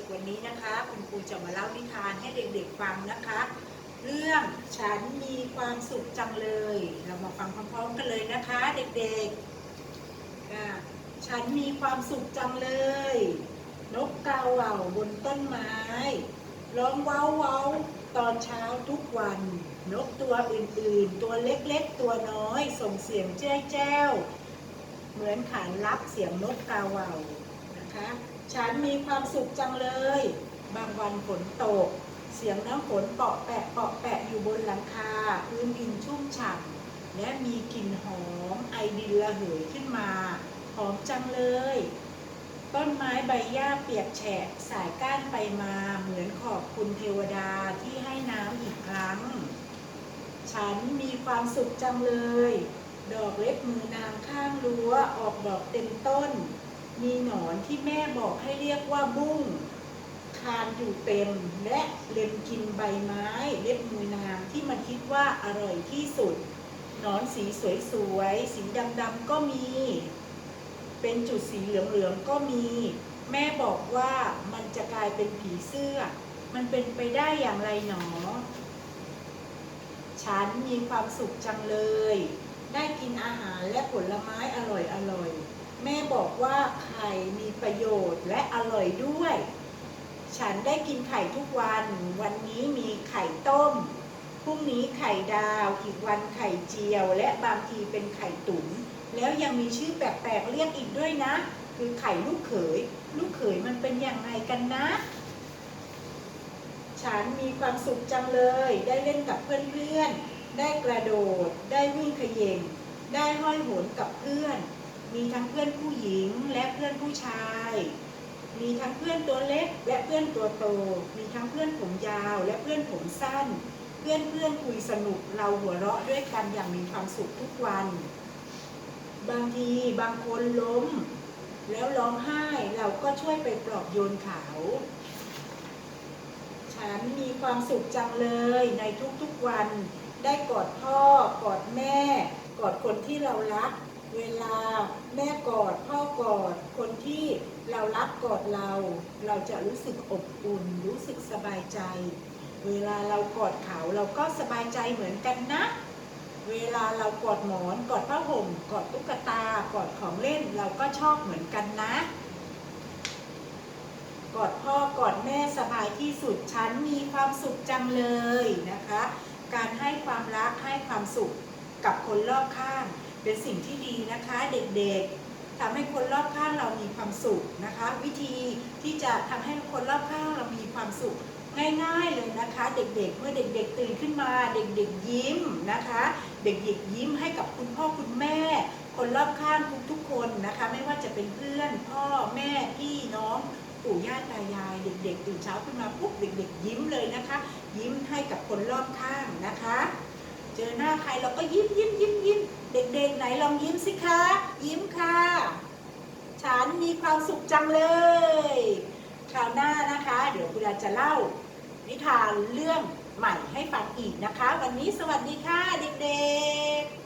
กๆวันนี้นะคะ คุณครูจะมาเล่านิทานให้เด็กๆฟังนะคะ เรื่องฉันมีความสุขจังเลย เรามาฟังพร้อมๆกันเลยนะคะ เด็กๆฉันมีความสุขจังเลย นกกาว่าบนต้นไม้ร้องเว้าเว้าตอนเช้าทุกวัน นกตัวอื่นๆ ตัวเล็กๆ ตัวน้อย ส่งเสียงแจ้วแจ้ว เหมือนขานรับเสียงนกกาว่า นะคะ ฉันมีความสุขจังเลย บางวันฝนตก เสียงน้ำฝนเปาะแปะเปาะแปะอยู่บนหลังคาพื้นดินชุ่มฉ่ำและมีกลิ่นหอมไอดินระเหยขึ้นมา หอมจังเลย ต้นไม้ใบหญ้าเปียกแฉะสายก้านไปมาเหมือนขอบคุณเทวดาที่ให้น้ำอีกครั้ง ฉันมีความสุขจังเลย ดอกเล็บมือนางข้างรั้วออกดอกเต็มต้น มีหนอนที่แม่บอกให้เรียกว่าบุ้ง คานอยู่เต็ม และเล็มกินใบไม้ เล็บมือนางที่มันคิดว่าอร่อยที่สุด หนอนสีสวยๆ สีดำๆก็มี เป็นจุดสีเหลืองๆก็มี แม่บอกว่ามันจะกลายเป็นผีเสื้อ มันเป็นไปได้อย่างไรหนอ ฉันมีความสุขจังเลย ได้กินอาหารและผลไม้อร่อยๆแม่ บอกว่าไข่มีประโยชน์และอร่อยด้วย ฉันได้กินไข่ทุกวัน วันนี้มีไข่ต้ม พรุ่งนี้ไข่ดาว อีกวันไข่เจียว และบางทีเป็นไข่ตุ๋น แล้วยังมีชื่อแปลกๆเรียกอีกด้วยนะ คือไข่ลูกเขย ลูกเขยมันเป็นอย่างไรกันนะ ฉันมีความสุขจังเลย ได้เล่นกับเพื่อนๆ ได้กระโดด ได้วิ่งขย่งได้ห้อยโหนกับเพื่อน มีทั้งเพื่อนผู้หญิงและเพื่อนผู้ชาย มีทั้งเพื่อนตัวเล็กและเพื่อนตัวโต มีทั้งเพื่อนผมยาวและเพื่อนผมสั้น เพื่อนเพื่อนคุยสนุกเราหัวเราะด้วยกันอย่างมีความสุขทุกวัน บางทีบางคนล้ม แล้วร้องไห้เราก็ช่วยไปปลอบโยนเขาฉันมีความสุขจังเลยในทุกๆวัน ได้กอดพ่อกอดแม่ กอดคนที่เรารัก เวลาแม่กอดพ่อกอด คนที่เรารักกอดเรา เราจะรู้สึกอบอุ่น รู้สึกสบายใจ เวลาเรากอดเขาเราก็สบายใจเหมือนกันนะ เวลาเรากอดหมอนกอดผ้าห่มกอดตุ๊กตากอดของเล่นเราก็ชอบเหมือนกันนะ กอดพ่อกอดแม่สบายที่สุดฉันมีความสุขจังเลยนะคะ การให้ความรักให้ความสุขกับคนรอบข้าง เป็นสิ่งที่ดีนะคะ เด็กๆทำให้คนรอบข้างเรามีความสุขนะคะ วิธีที่จะทำให้คนรอบข้างเรามีความสุขง่ายๆเลยนะคะ เด็กๆ เมื่อเด็กๆ ตื่นขึ้นมา เด็กๆ ยิ้มนะคะ เด็กๆ ยิ้มให้กับคุณพ่อคุณแม่ คนรอบข้างทุกๆคนนะคะ ไม่ว่าจะเป็นเพื่อนพ่อแม่พี่น้องปู่ย่าตายาย เด็กๆ ตื่นเช้าขึ้นมาปุ๊บเด็ก ๆ ยิ้มเลยนะคะ ยิ้มให้กับคนรอบข้างนะคะ เจอหน้าใครเราก็ยิ้มยิ้มยิ้มยิ้มเด็กๆไหนลองยิ้มสิคะ ยิ้มค่ะ ฉันมีความสุขจังเลย คราวหน้านะคะ เดี๋ยวคุณอาจะเล่า นิทานเรื่องใหม่ให้ฟังอีกนะคะ วันนี้สวัสดีค่ะเด็กๆ